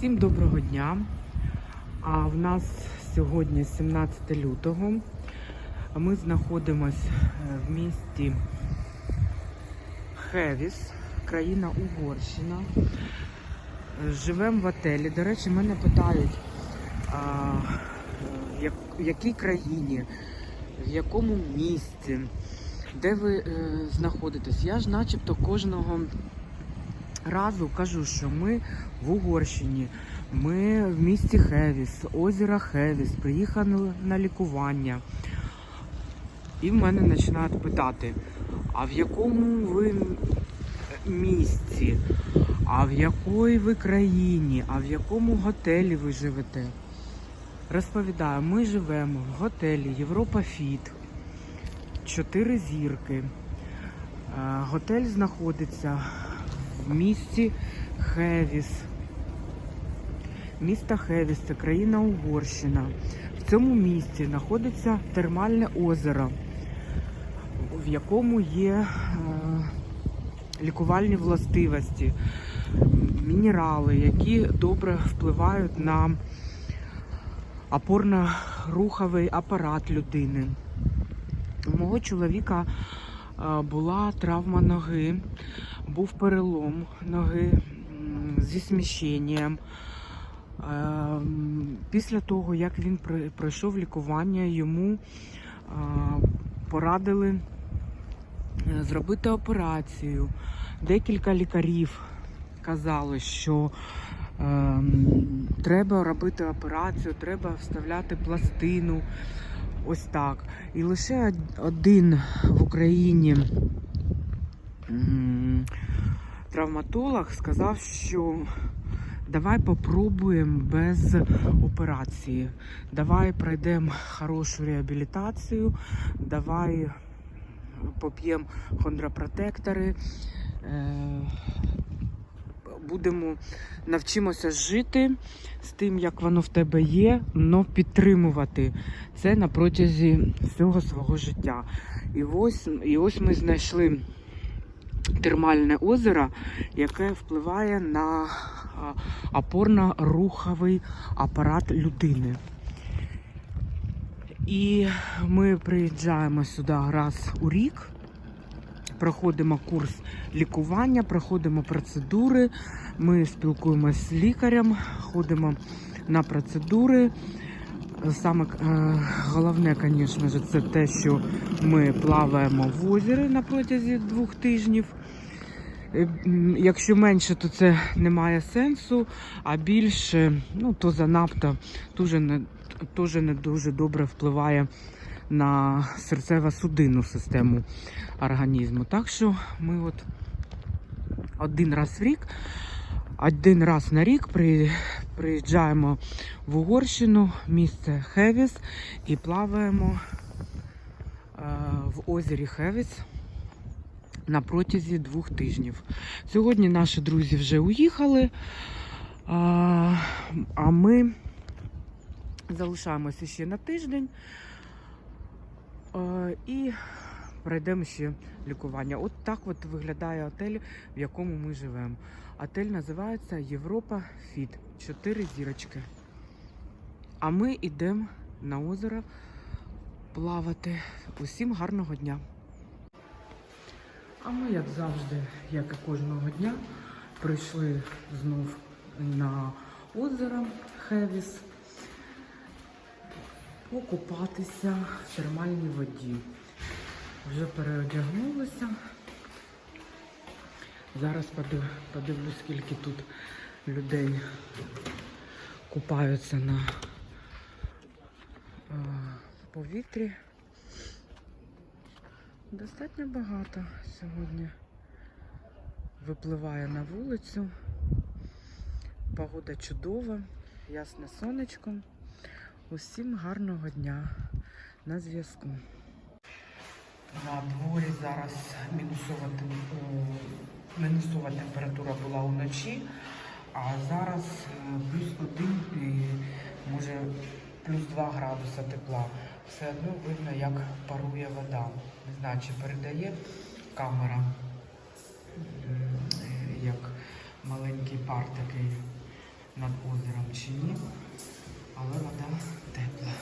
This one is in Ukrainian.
Усім доброго дня. А в нас сьогодні 17 лютого. Ми знаходимось е, в місті Хевіс, країна Угорщина. Живемо в отелі. До речі, мене питають, а, в як- в якій країні, в якому місті, де ви е, знаходитесь. Я ж начебто кожного разу кажу, що ми в Угорщині, ми в місті Хевіс, озеро Хевіс, приїхали на лікування. І в мене починають питати, а в якому ви місці, а в якої ви країні, а в якому готелі ви живете? Розповідаю, ми живемо в готелі Європа Фіт, 4 зірки. Е, Готель знаходиться в місті Хевіс. Місто Хевіс це країна Угорщина. В цьому місті знаходиться термальне озеро, в якому є е, лікувальні властивості, мінерали, які добре впливають на опорно-руховий апарат людини. У мого чоловіка е, була травма ноги, був перелом ноги зі сміщенням. Е, Після того, як він пройшов лікування, йому е, порадили е, зробити операцію. Декілька лікарів казали, що е, треба робити операцію, треба вставляти пластину. Ось так. І лише один в Україні травматолог сказав, що давай попробуємо без операції. Давай пройдемо хорошу реабілітацію, давай поп'ємо хондропротектори. е, Будемо навчимося жити з тим, як воно в тебе є, але підтримувати це на протязі всього свого життя. І ось, і ось ми знайшли термальне озеро, яке впливає на опорно-руховий апарат людини. І ми приїжджаємо сюди раз у рік, проходимо курс лікування, проходимо процедури. Ми спілкуємося з лікарем, ходимо на процедури. Саме е, головне, звісно ж, це те, що ми плаваємо в озері на протязі двох тижнів. Е, Якщо менше, то це не має сенсу, а більше, ну то занадто дуже не, теж не дуже добре впливає на серцево-судинну систему організму. Так що ми от один раз в рік, один раз на рік при, приїжджаємо в Угорщину, місце Хевіс, і плаваємо е, в озері Хевіс на протязі двох тижнів. Сьогодні наші друзі вже уїхали, а, а ми залишаємося ще на тиждень е, і пройдемо ще лікування. От так от виглядає отель, в якому ми живемо. Отель називається Європа Фіт. Чотири зірочки. А ми йдемо на озеро плавати. Усім гарного дня! А ми, як завжди, як і кожного дня, прийшли знов на озеро Хевіс покупатися в термальній воді. Вже переодягнулися. Зараз подивлюсь, скільки тут людей купаються на е, повітрі. Достатньо багато сьогодні випливає на вулицю. Погода чудова, ясне сонечко. Усім гарного дня на зв'язку. На дворі зараз мінусова, е, мінусова температура була уночі, а зараз е, плюс один і може плюс 2 градуса тепла. Все одно видно, як парує вода. Не знаю, чи передає камера, е, як маленький пар такий над озером чи ні, але вода тепла.